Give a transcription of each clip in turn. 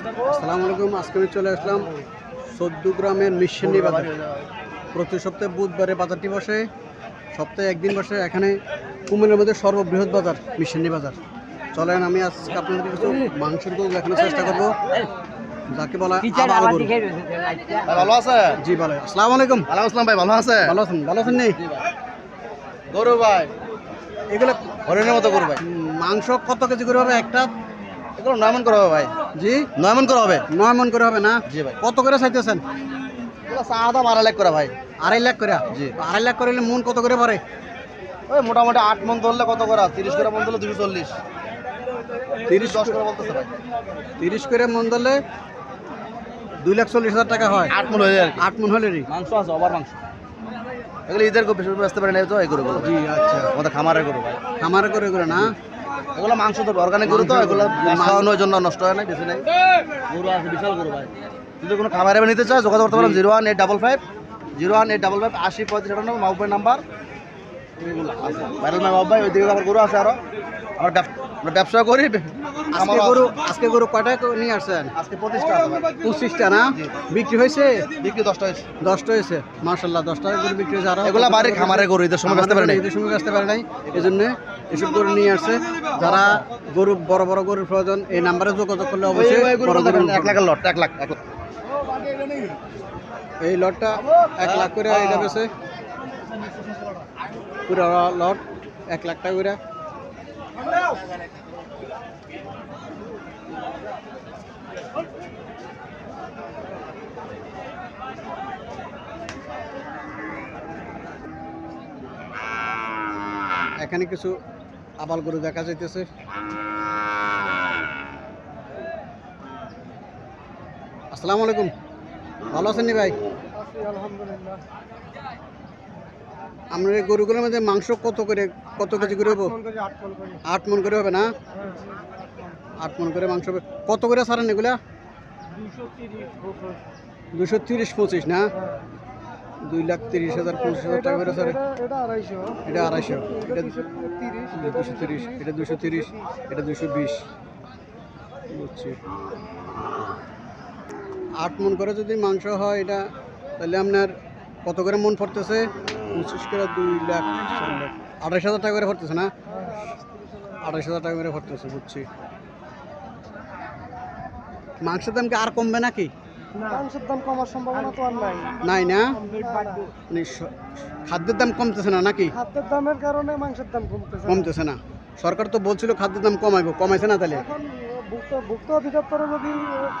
আসসালামু আলাইকুম আজকে আমি চলে আসলাম চোদ্দ গ্রামের মিশনি বাজার। প্রতি সপ্তাহে বুধবারে বাজারটি বসে সপ্তাহে একদিন বসে এখানে কুমিরের মধ্যে সর্ববৃহৎ বাজার মিশনি বাজার। চলেন আমি আজকে আপনাদের কিছু মাংসের গরু দেখানোর চেষ্টা করব যাকে বলা হয় ভালো আছে? জি ভালো। আসসালামু আলাইকুম। ভালো আসলাম ভাই ভালো আছে? ভালো আছেন ভালো আছেন নেই গরু ভাই। এগুলো হরিণের মতো গরু ভাই। মাংস কত কেজি করে হবে? একটা এগুলো নয় মন করা হবে ভাই। জি? নয় মন করা হবে? নয় মন করে হবে না? জি ভাই। কত করে চাইতেছেন? দাম আড়াই লাখ করা ভাই। আড়াই লাখ করে? জি। আড়াই লাখ করে মন কত করে পড়ে? ওই মোটামুটি আট মন ধরলে কত করা? তিরিশ করে মন ধরলে দুশো চল্লিশ। তিরিশ দশ করে বলতেছে ভাই। তিরিশ করে মন ধরলে দুই লাখ চল্লিশ হাজার টাকা হয়। আট মন হয়ে যায় আট মন হলে মাংস আছে অবার মাংস। এগুলো ঈদের খুব বেশি বেচতে পারে না তো এই গরু জি আচ্ছা। আমাদের খামারের গরু ভাই। আমার করে করে না? এগুলো মাংস তো অর্গানিক গরু তো এগুলো খাওয়ানোর জন্য নষ্ট হয় না কিছু নেই। গরু আছে বিশাল গরু ভাই। যদি কোনো খামারে নিতে চায় যোগাযোগ করতে পারেন zero one eight double five zero one eight double five আশি পঁয়ত্রিশ আটান্ন মাহবুবের নাম্বার। ভাইরাল মাহবুব ভাই ওইদিকে আমার গরু আছে আরও। আমার ব্যব- আমরা ব্যবসা করি। আজকে গরু। আজকে গরু কয়টা নিয়ে আসছেন? আজকে পঁচিশটা পঁচিশটা না? বিক্রি হয়েছে? বিক্রি দশটা হয়েছে। দশটা হয়েছে। মার্শাল্লাহ দশটা গরু বিক্রি হয়েছে আরও। এগুলা বাড়ি খামারের গরু ঈদের সময় বেচতে পারে নাই। ঈদের সময় বেচতে পারে নাই। এই জন্য এসব গরু নিয়ে আসছে। যারা গরু বড় বড় গরুর প্রয়োজন এই নাম্বারে যোগাযোগ করলে অবশ্যই বড় গরু এক লাখের লট এক লাখ এক লাখ। এই লটটা এক লাখ করে এটা বেছে পুরো লট এক লাখ টাকা করে। এখানে কিছু আবাল গরু দেখা যাইতেছে। আসসালামু আলাইকুম। ভালো আছেন নি ভাই? আলহামদুলিল্লাহ। আমরা এই গরুগুলোর মধ্যে মাংস কত করে কত কেজি করে হব? আট মন করি হবে না? আট মন করে মাংস হবে। কত করে ছাড়েন এগুলা? দুশো তিরিশ বছর দুশো তিরিশ পঁচিশ না? দুই লাখ তিরিশ হাজার পঁচিশ হাজার টাকা করে ছাড়ে এটা আড়াইশো। এটা আড়াইশো। এটা দুশো তিরিশ। এটা দুশো তিরিশ। এটা দুশো বিশ। বুঝছি। আট মন করে যদি মাংস হয় এটা তাহলে আপনার কত করে মন পড়তেছে? পঁচিশ করে দুই লাখ আঠাশ হাজার টাকা করে পড়তেছে না? আঠাশ হাজার টাকা করে পড়তেছে বুঝছি। মাংসের দাম কি আর কমবে নাকি? মাংসের দাম কমার সম্ভাবনা তো আর নাই। নাই না? মানে খাদ্যের দাম কমতেছে না নাকি? খাদ্যের দামের কারণে মাংসের দাম কমতেছে। কমতেছে না। সরকার তো বলছিল খাদ্যের দাম কমাইবো কমাইছে না তাহলে? এখন ভুক্ত অধিদপ্তরে যদি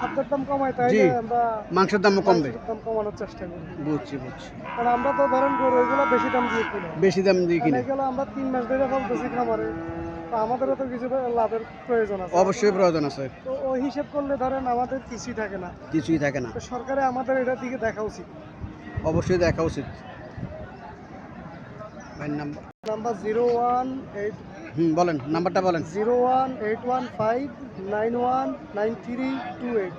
খাদ্যের দাম কমায়। তাহলে আমরা মাংসের দামও কমবে। দাম কমানোর চেষ্টা করি। বুঝছি বুঝছি। কারণ আমরা তো ধরেন গরু এগুলো বেশি দাম দিয়ে কিনি। বেশি দাম দিয়ে কিনে। আমরা তিন মাস ধরে ফলতেছি খামারে। আমাদেরও তো কিছু লাভের প্রয়োজন আছে। অবশ্যই প্রয়োজন আছে। তো ওই হিসেব করলে ধরেন আমাদের কিছুই থাকে না। কিছুই থাকে না। তো সরকারে আমাদের এটার দিকে দেখা উচিত। অবশ্যই দেখা উচিত। ভাইয়ের number number zero one eight হুম বলেন নাম্বারটা বলেন। Zero one eight one five nine one nine three two eight.